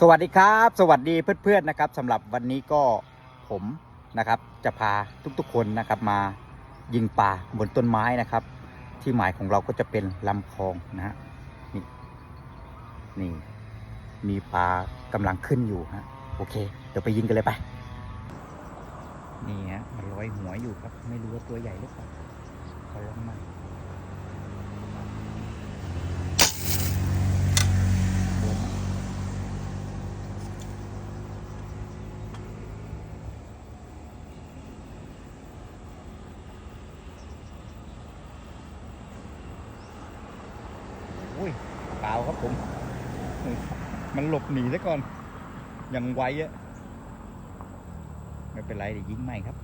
สวัสดีครับ สวัสดีเพื่อนๆนะครับสำหรับวันนี้ก็ผมนะครับจะพาทุกๆคนนะครับมายิงปลาบนต้นไม้นะครับ ที่หมายของเราก็จะเป็นลำคลองนะฮะนี่นี่ มีปลากำลังขึ้นอยู่ฮะโอเค เดี๋ยวไปยิงกันเลยไป นี่ฮะมันลอยหัวอยู่ครับ ไม่รู้ว่าตัวใหญ่หรือเปล่าขอลองมาโดนไหม อุ้ยาวครับผม มันหลบหนีซะก่อนยังไวอะไม่เป็นไรเดี๋ยวยิงใหม่ครับ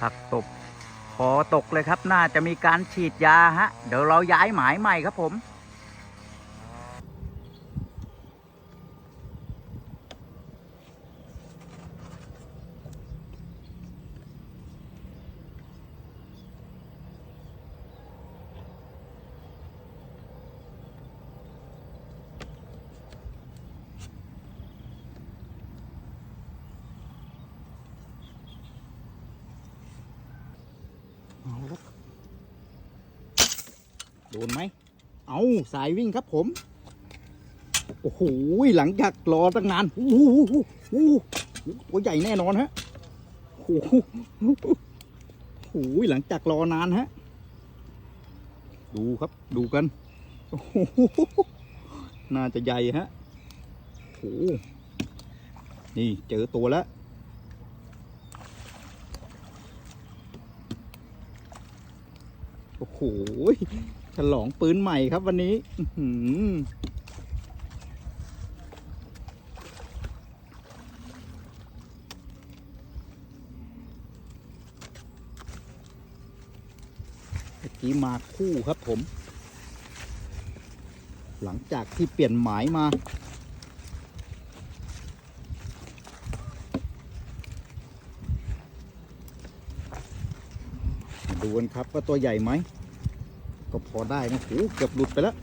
ผักตบพอตกเลยครับ น่าจะมีการฉีดยาฮะ เดี๋ยวเราย้ายหมายใหม่ครับผม เอาครับ โดนไหม เอาสายวิ่งครับผม โอ้โห หลังจากรอตั้งนานโอ้โหโอ้โหตัวใหญ่แน่นอนฮะ โอ้โหโอ้โหหลังจากรอนานฮะ ดูครับ ดูกัน โอ้โห น่าจะใหญ่ฮะ โอ้โหนี่เจอตัวแล้ว โอ้โหฉลองปืนใหม่ครับวันนี้เมื่อกี้มาคู่ครับผม หลังจากที่เปลี่ยนหมายมา ดูกันครับว่าตัวใหญ่ไหม ก็พอได้นะโอ้เกือบหลุดไปแล้ว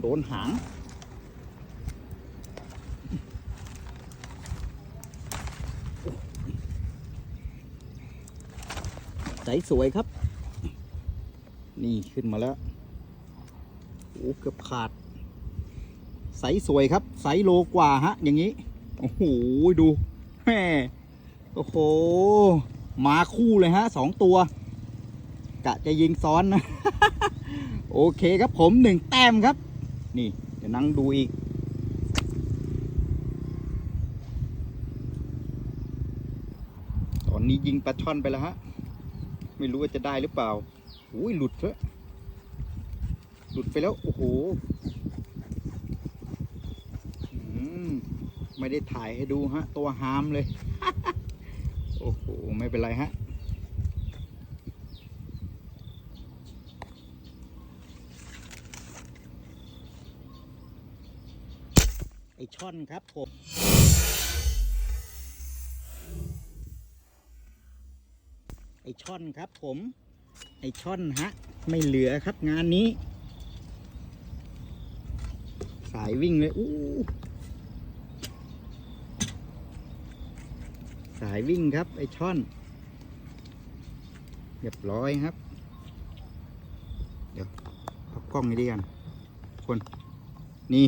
โดนหาง ใสสวยครับ นี่ขึ้นมาแล้ว โอ้เกือบขาด ใสสวยครับ ใสโลกว่าฮะ อย่างนี้ โอ้โห ดูแม่โอ้โหมาคู่เลยฮะสองตัว กะจะยิงซ้อนนะ โอเคครับผมหนึ่งแต้มครับ นี่เดี๋ยวนั่งดูอีก ตอนนี้ยิงปลาช่อนไปแล้วฮะ ไม่รู้ว่าจะได้หรือเปล่าอุ้ยหลุดเถอะหลุดไปแล้ว โอ้โหไม่ได้ถ่ายให้ดูฮะ ตัวหามเลย โอ้โห ไม่เป็นไรฮะ ช่อนครับผมไอช่อนครับผม ไอช่อนฮะ ไม่เหลือครับงานนี้ สายวิ่งเลยอู้สายวิ่งครับ ไอช่อนเรียบร้อยครับ เดี๋ยวเอากล้องนี้ดีกันคน นี่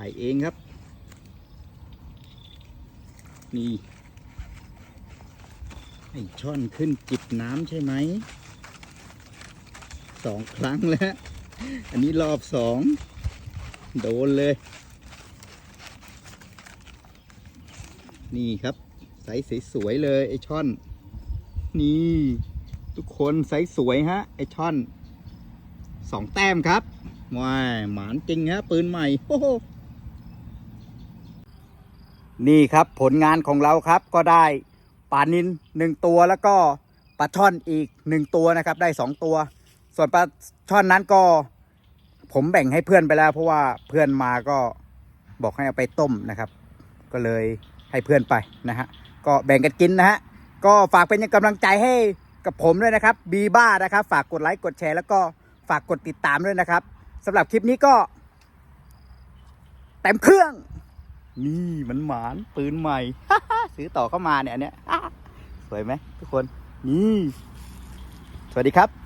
ถ่ายเองครับ นี่ไอช่อนขึ้นจิบน้ำใช่ไหมสองครั้งแล้ว อันนี้รอบสองโดนเลย นี่ครับไซส์สวยๆเลยไอช่อน นี่ ทุกคนไซส์สวยฮะ ไอช่อนสองแต้มครับว้ายหมานจริงฮะปืนใหม่โอ้โห นี่ครับผลงานของเราครับก็ได้ปลานินหนึ่งตัวแล้วก็ปลาช่อนอีกหนึ่งตัวนะครับ ได้สองตัว ส่วนปลาช่อนนั้นก็ผมแบ่งให้เพื่อนไปแล้ว เพราะว่าเพื่อนมาก็บอกให้เอาไปต้มนะครับ ก็เลยให้เพื่อนไปนะฮะก็แบ่งกันกินนะฮะก็ฝากเป็นกำลังใจให้กับผมด้วยนะครับบีบ้านะครับ ฝากกดไลค์กดแชร์ แล้วก็ฝากกดติดตามด้วยนะครับสำหรับคลิปนี้ก็เต็มเครื่อง นี่มันหมานปืนใหม่ ซื้อต่อเข้ามาเนี่ยอันเนี้ยสวยไหมทุกคน นี่ สวัสดีครับ